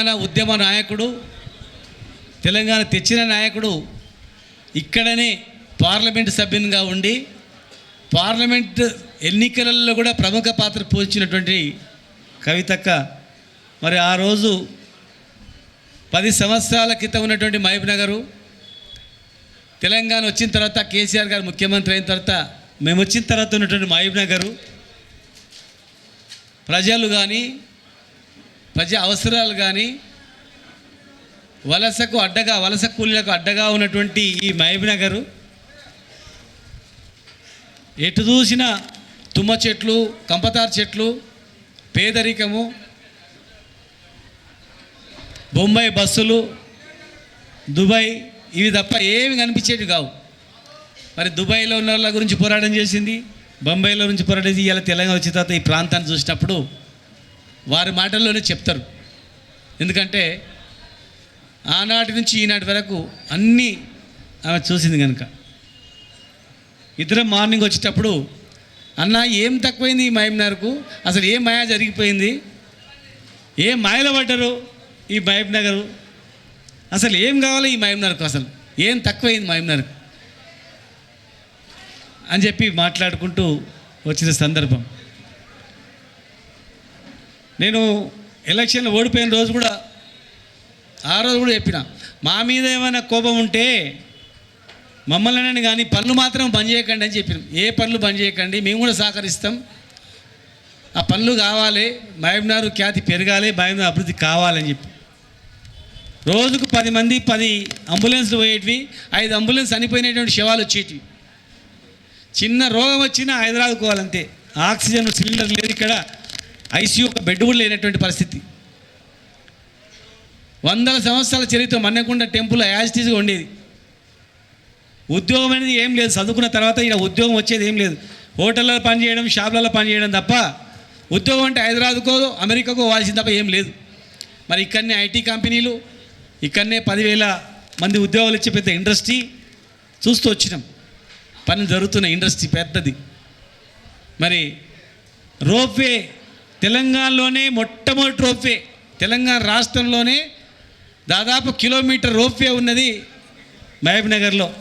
తెలంగాణ ఉద్యమ నాయకుడు తెలంగాణ తెచ్చిన నాయకుడు ఇక్కడనే పార్లమెంట్ సభ్యునిగా ఉండి పార్లమెంట్ ఎన్నికలలో కూడా ప్రముఖ పాత్ర పోషించినటువంటి కవితక్క మరి ఆ రోజు పది సంవత్సరాల క్రితం ఉన్నటువంటి మహబూబ్ నగరు తెలంగాణ వచ్చిన తర్వాత కేసీఆర్ గారు ముఖ్యమంత్రి అయిన తర్వాత మేము వచ్చిన తర్వాత ఉన్నటువంటి మహబూబ్ నగరు ప్రజలు కానీ ప్రజా అవసరాలు కానీ వలసకు అడ్డగా వలస కూలీలకు అడ్డగా ఉన్నటువంటి ఈ మహబూబ్ ఎటు చూసినా తుమ్మ చెట్లు కంపతార్ చెట్లు పేదరికము బొంబాయి బస్సులు దుబాయ్ ఇవి తప్ప ఏమి కనిపించేవి కావు. మరి దుబాయ్లో ఉన్న వాళ్ళ గురించి పోరాటం చేసింది బొంబాయిలో నుంచి పోరాటం చేసి ఇలా తెలంగాణ వచ్చిన తర్వాత ఈ ప్రాంతాన్ని చూసినప్పుడు వారి మాటల్లోనే చెప్తారు. ఎందుకంటే ఆనాటి నుంచి ఈనాటి వరకు అన్నీ ఆమె చూసింది కనుక ఇద్దరం మార్నింగ్ వచ్చేటప్పుడు అన్న ఏం తక్కువైంది ఈ మహబూబ్నగర్కు అసలు ఏం మాయ జరిగిపోయింది? ఏం మాయలో పడ్డారు ఈ మహబూబ్ నగరు అసలు ఏం కావాలి ఈ మహబూబ్నగర్కు అసలు? ఏం తక్కువైంది మహబూబ్నగర్కు అని చెప్పి మాట్లాడుకుంటూ వచ్చిన సందర్భం. నేను ఎలక్షన్లో ఓడిపోయిన రోజు కూడా ఆ రోజు కూడా చెప్పిన మా మీద ఏమైనా కోపం ఉంటే మమ్మల్ని కానీ పనులు మాత్రం బంద్ చేయకండి అని చెప్పినాం. ఏ పనులు బంద్ చేయకండి మేము కూడా సహకరిస్తాం. ఆ పనులు కావాలి మహబూబ్నగర్ ఖ్యాతి పెరగాలి మహబూబ్నగర్ అభివృద్ధి కావాలని చెప్పి. రోజుకు పది మంది పది అంబులెన్స్లు పోయేటివి ఐదు అంబులెన్స్ చనిపోయినటువంటి శవాలు వచ్చేటివి. చిన్న రోగం వచ్చినా హైదరాబాద్ కోవాలంతే ఆక్సిజన్ సిలిండర్ లేదు ఇక్కడ. ఐసీయూ ఒక బెడ్ కూడా లేనటువంటి పరిస్థితి. వందల సంవత్సరాల చరిత్ర మన్నకుండా టెంపుల్ యాజిటీస్గా ఉండేది. ఉద్యోగం అనేది ఏం లేదు. చదువుకున్న తర్వాత ఇక్కడ ఉద్యోగం వచ్చేది ఏం లేదు. హోటల్లో పనిచేయడం షాపులలో పనిచేయడం తప్ప ఉద్యోగం అంటే హైదరాబాద్కో అమెరికాకో వాల్సింది తప్ప ఏం లేదు. మరి ఇక్కడనే ఐటీ కంపెనీలు ఇక్కడనే పదివేల మంది ఉద్యోగాలు ఇచ్చే పెద్ద ఇండస్ట్రీ చూస్తూ వచ్చినాం. పని జరుగుతున్న ఇండస్ట్రీ పెద్దది. మరి రోప్వే తెలంగాణలోనే మొట్టమొదటి రోప్వే తెలంగాణ రాష్ట్రంలోనే దాదాపు కిలోమీటర్ రోప్వే ఉన్నది మహబూబ్ నగర్లో.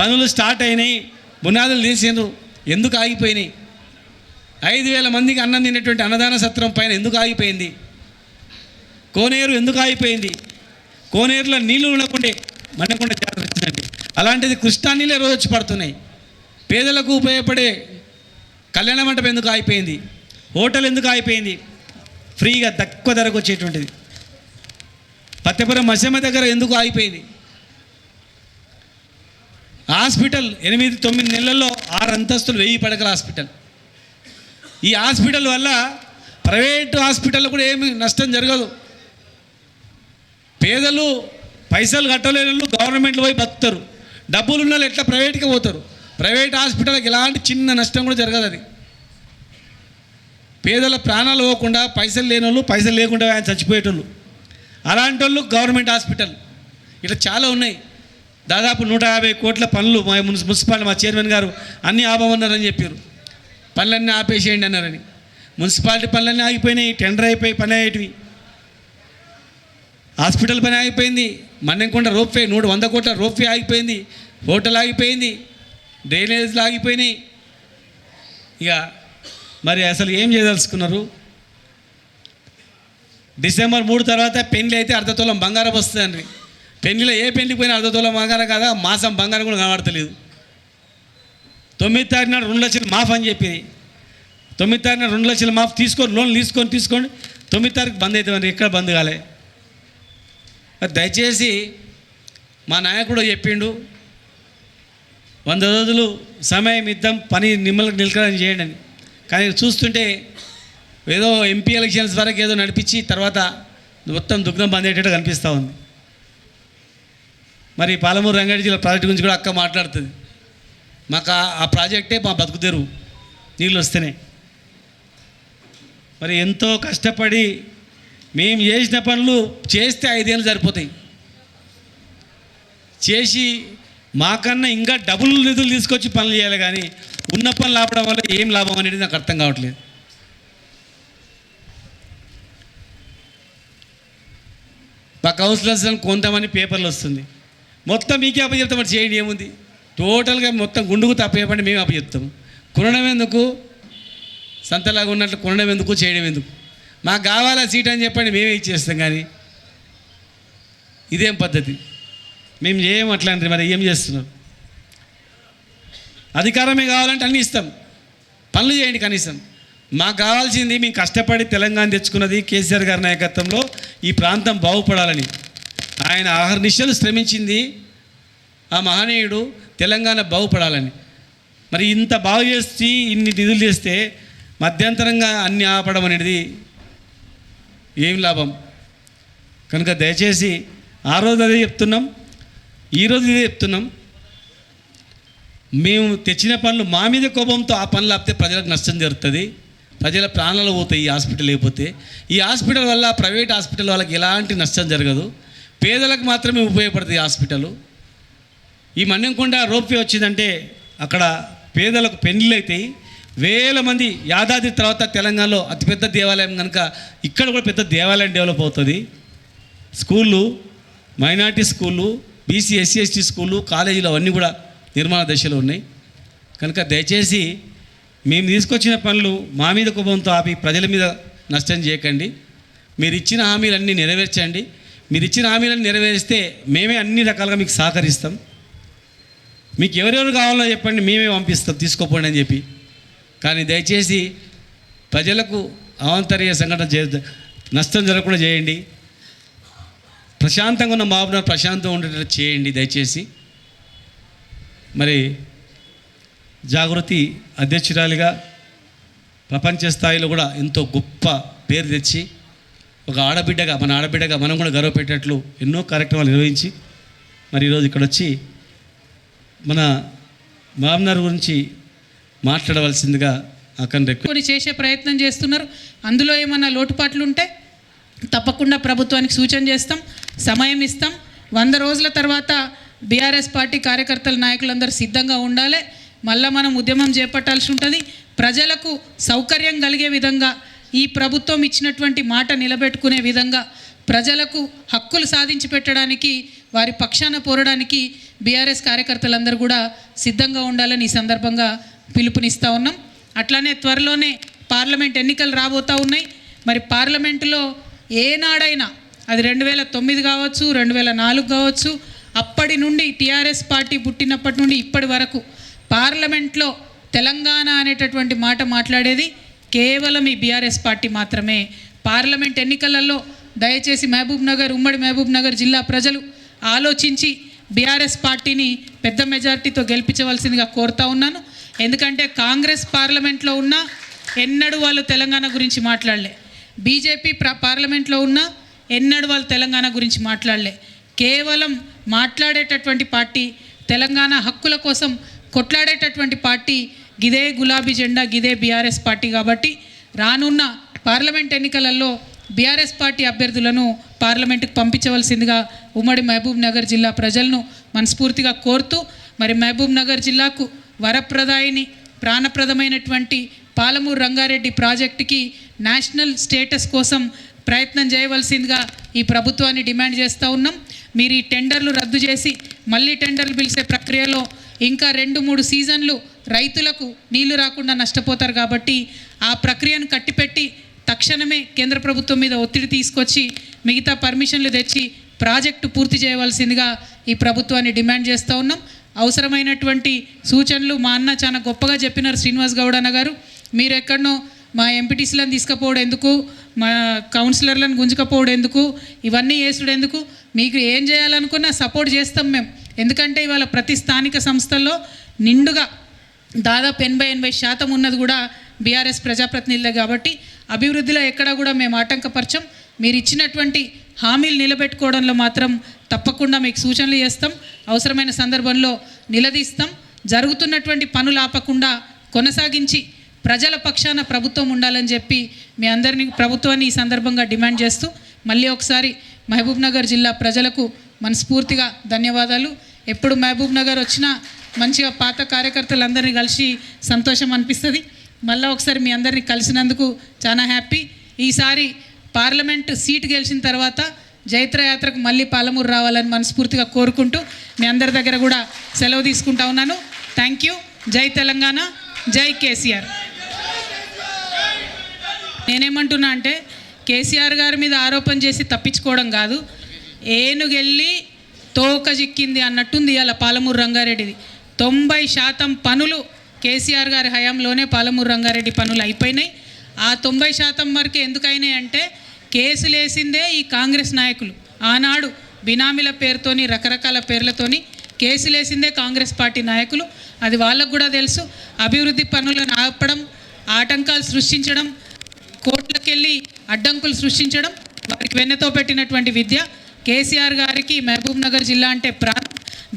పనులు స్టార్ట్ అయినాయి బునాదులు తీసేందు ఎందుకు ఆగిపోయినాయి? ఐదు వేల మందికి అన్నం తినేటువంటి అన్నదాన సత్రం పైన ఎందుకు ఆగిపోయింది? కోనేరు ఎందుకు ఆగిపోయింది? కోనేరులో నీళ్ళు ఉండకుండే మండకుండా జాతర వచ్చిందండి అలాంటిది కృష్ణా నీళ్ళే రోజు వచ్చి పడుతున్నాయి. పేదలకు ఉపయోగపడే కళ్యాణ మంటపం ఎందుకు ఆగిపోయింది? హోటల్ ఎందుకు ఆగిపోయింది? ఫ్రీగా తక్కువ ధరకు వచ్చేటువంటిది. పత్తెపురం మసమ్మ దగ్గర ఎందుకు ఆగిపోయింది? హాస్పిటల్ ఎనిమిది తొమ్మిది నెలల్లో ఆరు అంతస్తులు వెయ్యి పడకల హాస్పిటల్. ఈ హాస్పిటల్ వల్ల ప్రైవేట్ హాస్పిటల్లో కూడా ఏమి నష్టం జరగదు. పేదలు పైసలు కట్టలేని వాళ్ళు గవర్నమెంట్లో పోయి బతుకుతారు. డబ్బులు ఉన్న వాళ్ళు ఎట్లా ప్రైవేట్కి పోతారు? ప్రైవేట్ హాస్పిటల్కి ఎలాంటి చిన్న నష్టం కూడా జరగదు అది. పేదల ప్రాణాలు పోకుండా పైసలు లేని వాళ్ళు పైసలు లేకుండా ఆయన చచ్చిపోయేటోళ్ళు. అలాంటి వాళ్ళు గవర్నమెంట్ హాస్పిటల్. ఇట్లా చాలా ఉన్నాయి. దాదాపు నూట యాభై కోట్ల పనులు మా మున్సి మున్సిపాలిటీ మా చైర్మన్ గారు అన్నీ ఆపమన్నారని చెప్పారు. పనులన్నీ ఆపేసేయండి అన్నారని. మున్సిపాలిటీ పనులన్నీ ఆగిపోయినాయి టెండర్ అయిపోయి పని అయ్యేటివి. హాస్పిటల్ పని ఆగిపోయింది మన్నెంకొండ రోప్వే నూట వంద కోట్ల రోప్వే ఆగిపోయింది హోటల్ ఆగిపోయింది డ్రైనేజ్లు ఆగిపోయినాయి. ఇక మరి అసలు ఏం చేయదలుచుకున్నారు? డిసెంబర్ మూడు తర్వాత పెళ్ళి అయితే అర్ధతోలం బంగారం వస్తుందండి. పెళ్ళిలో ఏ పెళ్ళికి పోయినా అర్ధతోలం బంగారం కాదా? మాసం బంగారం కూడా కనబడతలేదు. తొమ్మిది తారీఖున రెండు లక్షలు మాఫ్ అని చెప్పింది తొమ్మిది తారీఖున రెండు లక్షలు మాఫ్ తీసుకొని లోన్ తీసుకొని తీసుకోండి తొమ్మిది తారీఖు బంద్ అవుతామని ఎక్కడ బంద్ కాలే. దయచేసి మా నాయకుడు చెప్పిండు. వంద రోజులు సమయం ఇద్దాం పని నిమ్మలకు నిలకడం చేయండి అని. కానీ చూస్తుంటే ఏదో ఎంపీ ఎలక్షన్స్ వరకు ఏదో నడిపించి తర్వాత మొత్తం దుగ్ధం పొందేటట్టు కనిపిస్తూ ఉంది. మరి పాలమూరు రంగారెడ్డి జిల్లా ప్రాజెక్ట్ గురించి కూడా అక్క మాట్లాడుతుంది. మాకు ఆ- ఆ ప్రాజెక్టే మా బతుకు తెరువు నీళ్ళు వస్తేనే. మరి ఎంతో కష్టపడి మేము చేసిన పనులు చేస్తే ఐదేళ్ళు సరిపోతాయి. చేసి మాకన్నా ఇంకా డబుల్ నిధులు తీసుకొచ్చి పనులు చేయాలి కానీ ఉన్న పనులు ఆపడం వల్ల ఏం లాభం అనేది నాకు అర్థం కావట్లేదు. మా కౌన్సిలర్స్ అని కొంతమంది పేపర్లు వస్తుంది. మొత్తం మీకే అప్పచెప్తాం మరి చేయండి ఏముంది? టోటల్గా మొత్తం గుండుకు తప్పేపండి మేము అప్పచెప్తాం కొనడం ఎందుకు? సంతలాగా ఉన్నట్లు కొనడం ఎందుకు? చేయడం ఎందుకు? మాకు కావాలా సీట్ అని చెప్పండి మేమే ఇచ్చేస్తాం కానీ. ఇదేం పద్ధతి? మేము చేయం అట్లాంటిది మరి? ఏం చేస్తున్నారు అధికారమే కావాలంటే అన్నీ ఇస్తాం. పనులు చేయండి కనీసం. మాకు కావాల్సింది మేము కష్టపడి తెలంగాణ తెచ్చుకున్నది కేసీఆర్ గారి నాయకత్వంలో ఈ ప్రాంతం బాగుపడాలని. ఆయన ఆహర్నిశలు శ్రమించింది. ఆ మహనీయుడు తెలంగాణ బాగుపడాలని. మరి ఇంత బాగు చేసి ఇన్ని నిధులు చేస్తే మధ్యంతరంగా అన్ని ఆపడం అనేది ఏం లాభం? కనుక దయచేసి ఆ రోజు అదే చెప్తున్నాం. ఈరోజు ఇదే చెప్తున్నాం. మేము తెచ్చిన పనులు మా మీద కోపంతో ఆ పనులు ఆపితే ప్రజలకు నష్టం జరుగుతుంది. ప్రజల ప్రాణాలు పోతాయి ఈ హాస్పిటల్ లేకపోతే. ఈ హాస్పిటల్ వల్ల ప్రైవేట్ హాస్పిటల్ వాళ్ళకి ఎలాంటి నష్టం జరగదు. పేదలకు మాత్రమే ఉపయోగపడుతుంది ఈ హాస్పిటల్. ఈ మన్నెంకొండ రోప్వే వచ్చిందంటే అక్కడ పేదలకు పెళ్ళిళ్ళు అవుతాయి వేల మంది యాదాద్రి తర్వాత తెలంగాణలో అతిపెద్ద దేవాలయం కనుక ఇక్కడ కూడా పెద్ద దేవాలయం డెవలప్ అవుతుంది. స్కూళ్ళు మైనార్టీ స్కూళ్ళు బీసీ ఎస్సీ ఎస్టీ స్కూళ్ళు కాలేజీలు అవన్నీ కూడా నిర్మాణ దశలో ఉన్నాయి. కనుక దయచేసి మేము తీసుకొచ్చిన పనులు మా మీద కోపంతో ఆపి ప్రజల మీద నష్టం చేయకండి. మీరు ఇచ్చిన హామీలన్నీ నెరవేర్చండి. మీరు ఇచ్చిన హామీలను నెరవేరిస్తే మేమే అన్ని రకాలుగా మీకు సహకరిస్తాం. మీకు ఎవరెవరు కావాలో చెప్పండి మేమే పంపిస్తాం తీసుకోపోండి అని చెప్పి. కానీ దయచేసి ప్రజలకు అవాంతరీయ సంఘటన చే నష్టం జరగకుండా చేయండి. ప్రశాంతంగా ఉన్న మహబూబ్నగర్ ప్రశాంతంగా ఉండేటట్టు చేయండి దయచేసి. మరి జాగృతి అధ్యక్షురాలిగా ప్రపంచ స్థాయిలో కూడా ఎంతో గొప్ప పేరు తెచ్చి ఒక ఆడబిడ్డగా మన ఆడబిడ్డగా మనం కూడా గర్వపెట్టేట్లు ఎన్నో కార్యక్రమాలు నిర్వహించి మరి ఈరోజు ఇక్కడ వచ్చి మన మహబూబ్నగర్ గురించి మాట్లాడవలసిందిగా అక్కడ కొన్ని చేసే ప్రయత్నం చేస్తున్నారు. అందులో ఏమన్నా లోటుపాట్లు ఉంటే తప్పకుండా ప్రభుత్వానికి సూచన చేస్తాం సమయం ఇస్తాం. వంద రోజుల తర్వాత బీఆర్ఎస్ పార్టీ కార్యకర్తల నాయకులందరూ సిద్ధంగా ఉండాలి. మళ్ళా మనం ఉద్యమం చేపట్టాల్సి ఉంటుంది. ప్రజలకు సౌకర్యం కలిగే విధంగా ఈ ప్రభుత్వం ఇచ్చినటువంటి మాట నిలబెట్టుకునే విధంగా ప్రజలకు హక్కులు సాధించి పెట్టడానికి వారి పక్షాన పోరడానికి బీఆర్ఎస్ కార్యకర్తలందరూ కూడా సిద్ధంగా ఉండాలని ఈ సందర్భంగా పిలుపునిస్తూ ఉన్నాం. అట్లానే త్వరలోనే పార్లమెంట్ ఎన్నికలు రాబోతూ ఉన్నాయి. మరి పార్లమెంటులో ఏనాడైనా అది రెండు వేల తొమ్మిది కావచ్చు రెండు వేల నాలుగు కావచ్చు అప్పటి నుండి టీఆర్ఎస్ పార్టీ పుట్టినప్పటి నుండి ఇప్పటి వరకు పార్లమెంట్లో తెలంగాణ అనేటటువంటి మాట మాట్లాడేది కేవలం ఈ బీఆర్ఎస్ పార్టీ మాత్రమే. పార్లమెంట్ ఎన్నికలలో దయచేసి మహబూబ్ నగర్ ఉమ్మడి మహబూబ్ నగర్ జిల్లా ప్రజలు ఆలోచించి బీఆర్ఎస్ పార్టీని పెద్ద మెజార్టీతో గెలిపించవలసిందిగా కోరుతా ఉన్నాను. ఎందుకంటే కాంగ్రెస్ పార్లమెంట్లో ఉన్న ఎన్నడూ వాళ్ళు తెలంగాణ గురించి మాట్లాడలే. బీజేపీ ప్ర పార్లమెంట్లో ఉన్న ఎన్నడూ వాళ్ళు తెలంగాణ గురించి మాట్లాడలే. కేవలం మాట్లాడేటటువంటి పార్టీ తెలంగాణ హక్కుల కోసం కొట్లాడేటటువంటి పార్టీ గిదే గులాబీ జెండా గిదే బీఆర్ఎస్ పార్టీ కాబట్టి రానున్న పార్లమెంట్ ఎన్నికలలో బీఆర్ఎస్ పార్టీ అభ్యర్థులను పార్లమెంటుకు పంపించవలసిందిగా ఉమ్మడి మహబూబ్ నగర్ జిల్లా ప్రజలను మనస్ఫూర్తిగా కోరుతూ మరి మహబూబ్ నగర్ జిల్లాకు వరప్రదాయిని ప్రాణప్రదమైనటువంటి పాలమూరు రంగారెడ్డి ప్రాజెక్టుకి నేషనల్ స్టేటస్ కోసం ప్రయత్నం చేయవలసిందిగా ఈ ప్రభుత్వాన్ని డిమాండ్ చేస్తూ ఉన్నాం. మీరు ఈ టెండర్లు రద్దు చేసి మళ్ళీ టెండర్లు పిలిచే ప్రక్రియలో ఇంకా రెండు మూడు సీజన్లు రైతులకు నీళ్ళు రాకుండా నష్టపోతారు కాబట్టి ఆ ప్రక్రియను కట్టిపెట్టి తక్షణమే కేంద్ర ప్రభుత్వం మీద ఒత్తిడి తీసుకొచ్చి మిగతా పర్మిషన్లు తెచ్చి ప్రాజెక్టు పూర్తి చేయవలసిందిగా ఈ ప్రభుత్వాన్ని డిమాండ్ చేస్తూ ఉన్నాం. అవసరమైనటువంటి సూచనలు మా అన్న చాలా గొప్పగా చెప్పినారు శ్రీనివాస్ గౌడ్ అన్న గారు. మీరు ఎక్కడనో మా ఎంపీటీసీలను తీసుకపోవడం ఎందుకు? మా కౌన్సిలర్లను గుంజుకపోవడం ఎందుకు? ఇవన్నీ చేసుడు ఎందుకు? మీకు ఏం చేయాలనుకున్నా సపోర్ట్ చేస్తాం మేము. ఎందుకంటే ఇవాళ ప్రతి స్థానిక సంస్థల్లో నిండుగా దాదాపు ఎనభై ఎనభై శాతం ఉన్నది కూడా బీఆర్ఎస్ ప్రజాప్రతినిధులే కాబట్టి అభివృద్ధిలో ఎక్కడా కూడా మేము ఆటంకపరచం. మీరు ఇచ్చినటువంటి హామీలు నిలబెట్టుకోవడంలో మాత్రం తప్పకుండా మీకు సూచనలు చేస్తాం. అవసరమైన సందర్భంలో నిలదీస్తాం. జరుగుతున్నటువంటి పనులు ఆపకుండా కొనసాగించి ప్రజల పక్షాన ప్రభుత్వం ఉండాలని చెప్పి మీ అందరినీ ప్రభుత్వాన్ని ఈ సందర్భంగా డిమాండ్ చేస్తూ మళ్ళీ ఒకసారి మహబూబ్ నగర్ జిల్లా ప్రజలకు మనస్ఫూర్తిగా ధన్యవాదాలు. ఎప్పుడు మహబూబ్ నగర్ వచ్చినా మంచిగా పాత కార్యకర్తలందరినీ కలిసి సంతోషం అనిపిస్తుంది. మళ్ళీ ఒకసారి మీ అందరినీ కలిసినందుకు చాలా హ్యాపీ. ఈసారి పార్లమెంట్ సీట్ గెలిచిన తర్వాత జైత్రయాత్రకు మళ్ళీ పాలమూరు రావాలని మనస్ఫూర్తిగా కోరుకుంటూ మీ అందరి దగ్గర కూడా సెలవు తీసుకుంటా ఉన్నాను. Thank you. జై తెలంగాణ. జై కేసీఆర్. నేనేమంటున్నా అంటే కేసీఆర్ గారి మీద ఆరోపణ చేసి తప్పించుకోవడం కాదు. ఏనుగెళ్ళి తోక చిక్కింది అన్నట్టుంది ఇవాళ పాలమూరు రంగారెడ్డిది. తొంభై శాతం పనులు కేసీఆర్ గారి హయాంలోనే పాలమూరు రంగారెడ్డి పనులు అయిపోయినాయి. ఆ తొంభై శాతం వరకు ఎందుకైనాయి అంటే కేసులు వేసిందే ఈ కాంగ్రెస్ నాయకులు. ఆనాడు బినామీల పేరుతోని రకరకాల పేర్లతోని కేసులు వేసిందే కాంగ్రెస్ పార్టీ నాయకులు. అది వాళ్ళకు కూడా తెలుసు. అభివృద్ధి పనులను ఆపడం ఆటంకాలు సృష్టించడం కోర్టులకెళ్ళి అడ్డంకులు సృష్టించడం వారికి వెన్నెతో పెట్టినటువంటి విద్య. కేసీఆర్ గారికి మహబూబ్ నగర్ జిల్లా అంటే ప్రాంతం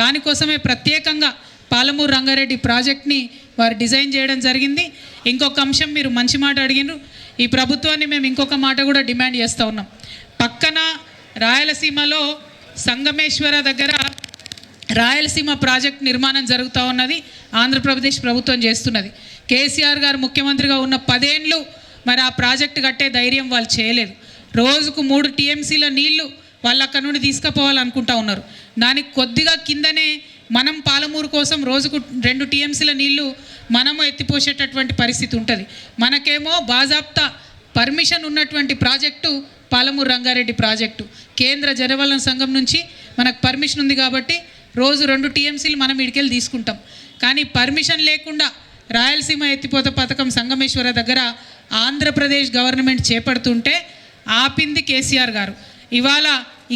దానికోసమే ప్రత్యేకంగా పాలమూరు రంగారెడ్డి ప్రాజెక్ట్ని వారు డిజైన్ చేయడం జరిగింది. ఇంకొక అంశం మీరు మంచి మాట అడిగినారు. ఈ ప్రభుత్వాన్ని మేము ఇంకొక మాట కూడా డిమాండ్ చేస్తూ ఉన్నాం. పక్కన రాయలసీమలో సంగమేశ్వర దగ్గర రాయలసీమ ప్రాజెక్ట్ నిర్మాణం జరుగుతూ ఉన్నది. ఆంధ్రప్రదేశ్ ప్రభుత్వం చేస్తున్నది. కేసీఆర్ గారు ముఖ్యమంత్రిగా ఉన్న పదేండ్లు మరి ఆ ప్రాజెక్ట్ కట్టే ధైర్యం వాళ్ళు చేయలేదు. రోజుకు మూడు టీఎంసీల నీళ్ళు వాళ్ళు అక్కడ నుండి తీసుకుపోవాలనుకుంటా ఉన్నారు. దానికి కొద్దిగా కిందనే మనం పాలమూరు కోసం రోజుకు రెండు టీఎంసీల నీళ్ళు మనము ఎత్తిపోసేటటువంటి పరిస్థితి ఉంటుంది. మనకేమో బాజాప్తా పర్మిషన్ ఉన్నటువంటి ప్రాజెక్టు పాలమూరు రంగారెడ్డి ప్రాజెక్టు. కేంద్ర జనవలన సంఘం నుంచి మనకు పర్మిషన్ ఉంది కాబట్టి రోజు రెండు టీఎంసీలు మనం ఇడికెళ్ళి తీసుకుంటాం. కానీ పర్మిషన్ లేకుండా రాయలసీమ ఎత్తిపోత పథకం సంగమేశ్వర దగ్గర ఆంధ్రప్రదేశ్ గవర్నమెంట్ చేపడుతుంటే ఆపింది కేసీఆర్ గారు. ఇవాళ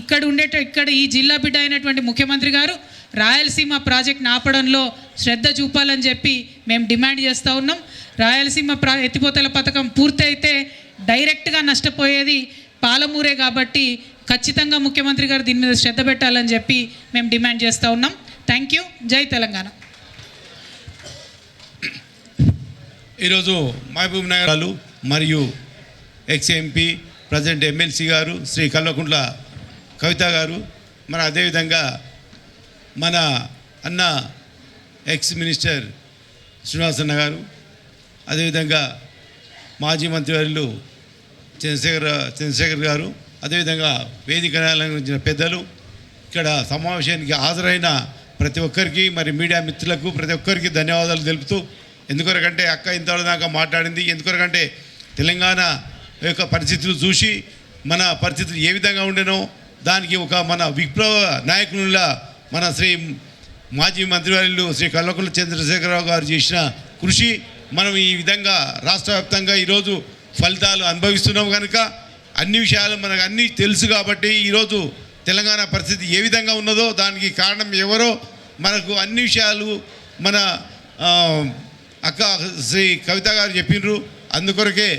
ఇక్కడ ఉండేట ఇక్కడ ఈ జిల్లా బిడ్డ అయినటువంటి ముఖ్యమంత్రి గారు రాయలసీమ ప్రాజెక్ట్ని ఆపడంలో శ్రద్ధ చూపాలని చెప్పి మేము డిమాండ్ చేస్తూ ఉన్నాం. రాయలసీమ ప్రా ఎత్తిపోతల పథకం పూర్తయితే డైరెక్ట్గా నష్టపోయేది పాలమూరే కాబట్టి ఖచ్చితంగా ముఖ్యమంత్రి గారు దీని మీద శ్రద్ధ పెట్టాలని చెప్పి మేము డిమాండ్ చేస్తూ ఉన్నాం. Thank you. జై తెలంగాణ. ఈరోజు మహబూబ్ నగరాలు మరియు ఎక్స్ ఎంపీ ప్రజెంట్ ఎమ్మెల్సీ గారు శ్రీ కల్వకుంట్ల కవిత గారు మన అదేవిధంగా మన అన్న ఎక్స్ మినిస్టర్ శ్రీనివాసన్న గారు అదేవిధంగా మాజీ మంత్రివర్యులు చంద్రశేఖర్ చంద్రశేఖర్ గారు అదేవిధంగా వేదిక అలంకరించిన పెద్దలు ఇక్కడ సమావేశానికి హాజరైన ప్రతి ఒక్కరికి మరి మీడియా మిత్రులకు ప్రతి ఒక్కరికి ధన్యవాదాలు తెలుపుతూ ఎందుకొరకంటే అక్క ఇంతవరకు దాకా మాట్లాడింది ఎందుకొరకంటే తెలంగాణ యొక్క పరిస్థితులు చూసి మన పరిస్థితులు ఏ విధంగా ఉండేనో దానికి ఒక మన విప్లవ నాయకునిలా మన శ్రీ మాజీ మంత్రివర్యులు శ్రీ కల్వకుల చంద్రశేఖరరావు గారు చేసిన కృషి మనం ఈ విధంగా రాష్ట్ర వ్యాప్తంగా ఈరోజు ఫలితాలు అనుభవిస్తున్నాం కనుక అన్ని విషయాలు మనకు అన్నీ తెలుసు కాబట్టి ఈరోజు తెలంగాణ పరిస్థితి ఏ విధంగా ఉన్నదో దానికి కారణం ఎవరో మనకు అన్ని విషయాలు మన అక్క శ్రీ కవిత గారు చెప్పినారు. అందుకొరకే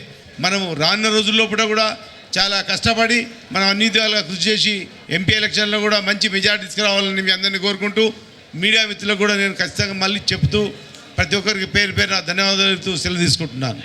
మనము రానున్న రోజుల్లో కూడా చాలా కష్టపడి మనం అన్ని విధాలుగా కృషి చేసి ఎంపీ ఎలక్షన్లో కూడా మంచి మెజార్టీ తీసుకురావాలని మీ అందరినీ కోరుకుంటూ మీడియా మిత్రులకు కూడా నేను ఖచ్చితంగా మళ్ళీ చెప్తూ ప్రతి ఒక్కరికి పేరు పేరు ధన్యవాదాలు సెలవు తీసుకుంటున్నాను.